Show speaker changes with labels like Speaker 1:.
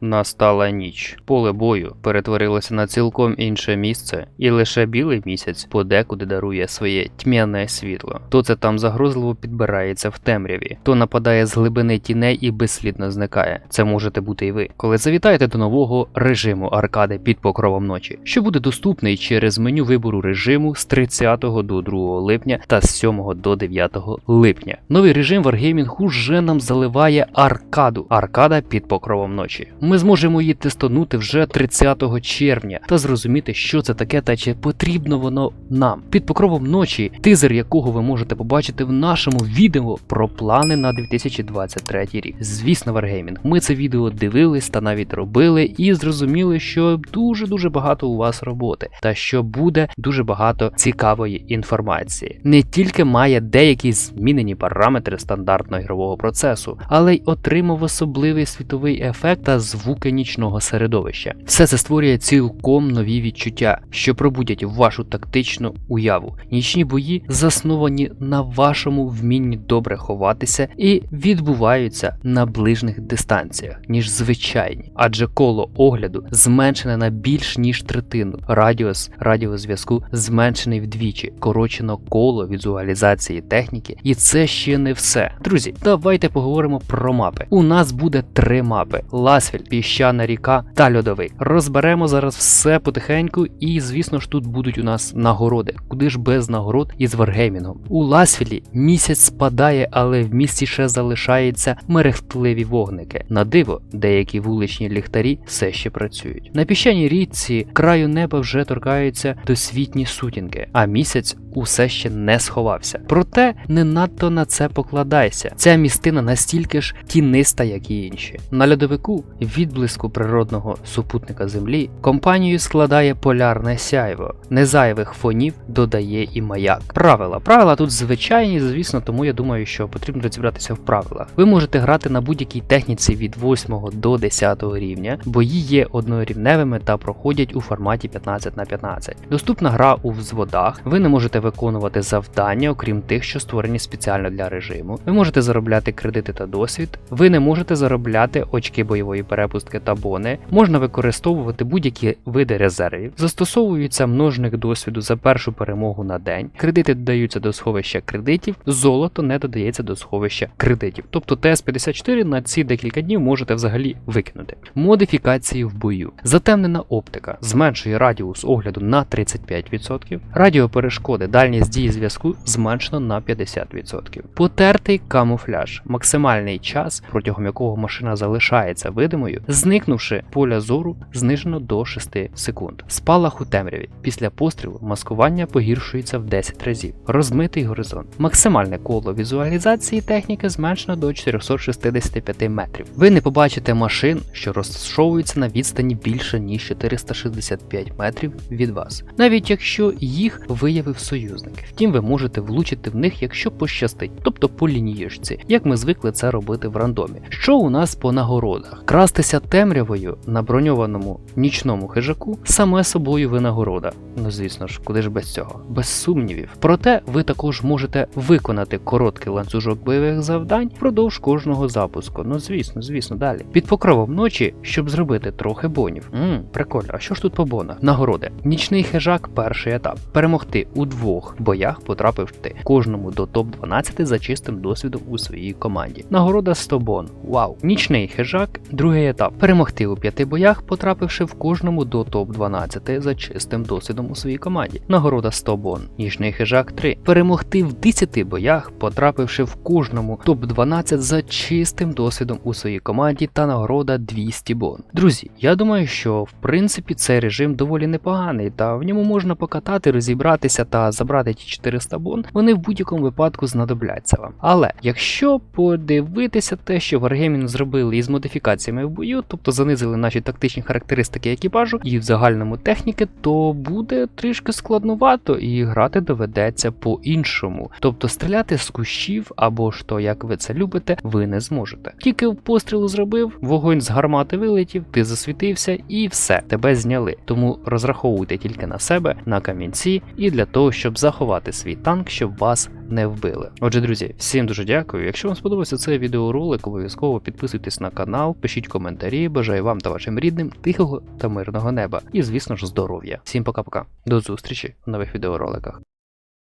Speaker 1: Настала ніч. Поле бою перетворилося на цілком інше місце, і лише білий місяць подекуди дарує своє тьмяне світло. То це там загрозливо підбирається в темряві, то нападає з глибини тіней і безслідно зникає. Це можете бути і ви, коли завітаєте до нового режиму аркади під покровом ночі, що буде доступний через меню вибору режиму з 30 до 2 липня та з 7 до 9 липня. Новий режим Wargaming уже нам заливає аркаду. Аркада під покровом ночі. Ми зможемо її тестонути вже 30 червня та зрозуміти, що це таке та чи потрібно воно нам. Під покровом ночі, тизер якого ви можете побачити в нашому відео про плани на 2023 рік. Звісно, Wargaming. Ми це відео дивились та навіть робили і зрозуміли, що дуже дуже багато у вас роботи, та що буде дуже багато цікавої інформації. Не тільки має деякі змінені параметри стандартного ігрового процесу, але й отримав особливий світовий ефект та звуки нічного середовища. Все це створює цілком нові відчуття, що пробудять вашу тактичну уяву. Нічні бої засновані на вашому вмінні добре ховатися і відбуваються на ближних дистанціях, ніж звичайні, адже коло огляду зменшене на більш ніж третину. Радіус радіозв'язку зменшений вдвічі, корочено коло візуалізації техніки, і це ще не все. Друзі, давайте поговоримо про мапи. У нас буде три мапи: Ласфіль, піщана ріка та льодовий. Розберемо зараз все потихеньку, і звісно ж тут будуть у нас нагороди. Куди ж без нагород із варгеймінгом? У Ласфілі місяць спадає, але в місті ще залишаються мерехтливі вогники. На диво, деякі вуличні ліхтарі все ще працюють. На піщаній річці краю неба вже торкаються досвітні сутінки, а місяць усе ще не сховався. Проте не надто на це покладайся. Ця містина настільки ж тіниста, як і інші. На льодовику відблиску природного супутника Землі компанію складає полярне сяйво. Незайвих фонів додає і маяк. Правила. Правила тут звичайні, звісно, тому я думаю, що потрібно розібратися в правилах. Ви можете грати на будь-якій техніці від 8 до 10 рівня, бої є однорівневими та проходять у форматі 15 на 15. Доступна гра у взводах. Ви не можете виконувати завдання, окрім тих, що створені спеціально для режиму. Ви можете заробляти кредити та досвід. Ви не можете заробляти очки бойової перепустки та бони. Можна використовувати будь-які види резервів. Застосовується множник досвіду за першу перемогу на день. Кредити додаються до сховища кредитів, золото не додається до сховища кредитів. Тобто ТС-54 на ці декілька днів можете взагалі викинути. Модифікації в бою. Затемнена оптика зменшує радіус огляду на 35%. Радіоперешкоди, дальність дії зв'язку зменшено на 50%. Потертий камуфляж, максимальний час, протягом якого машина залишається видимою, зникнувши поля зору, знижено до 6 секунд. Спалах у темряві. Після пострілу маскування погіршується в 10 разів. Розмитий горизонт. Максимальне коло візуалізації техніки зменшено до 465 метрів. Ви не побачите машин, що розташовуються на відстані більше ніж 465 метрів від вас, навіть якщо їх виявив союзник. Втім, ви можете влучити в них, якщо пощастить, тобто по лінієшці, як ми звикли це робити в рандомі. Що у нас по нагородах? Крастися темрявою на броньованому нічному хижаку саме собою винагорода. Ну звісно ж, куди ж без цього? Без сумнівів. Проте ви також можете виконати короткий ланцюжок бойових завдань впродовж кожного запуску. Ну звісно, звісно, далі. Під покровом ночі, щоб зробити трохи бонів. Мм, прикольно. А що ж тут по бонах? Нагороди. Нічний хижак, перший етап. Перемогти у двох двох боях потрапив ти, кожному до топ-12 за чистим досвідом у своїй команді. Нагорода 100 бон. Вау! Нічний хижак, другий етап. Перемогти у п'яти боях, потрапивши в кожному до топ-12 за чистим досвідом у своїй команді. Нагорода 100 бон. Нічний хижак 3. Перемогти в 10 боях, потрапивши в кожному топ-12 за чистим досвідом у своїй команді та нагорода 200 бон. Друзі, я думаю, що в принципі цей режим доволі непоганий, та в ньому можна покатати, розібратися та забрати ті 400 бон. Вони в будь-якому випадку знадобляться вам. Але якщо подивитися те, що Wargaming зробили із модифікаціями в бою, тобто занизили наші тактичні характеристики екіпажу і в загальному техніки, то буде трішки складнувато і грати доведеться по-іншому. Тобто стріляти з кущів або ж то, як ви це любите, ви не зможете. Тільки постріл зробив, вогонь з гармати вилетів, ти засвітився і все, тебе зняли. Тому розраховуйте тільки на себе, на камінці і для того, щоб заховати свій танк, щоб вас не вбили. Отже, друзі, всім дуже дякую. Якщо вам сподобався цей відеоролик, обов'язково підписуйтесь на канал, пишіть коментарі. Бажаю вам та вашим рідним тихого та мирного неба. І, звісно ж, здоров'я. Всім пока-пока. До зустрічі в нових відеороликах.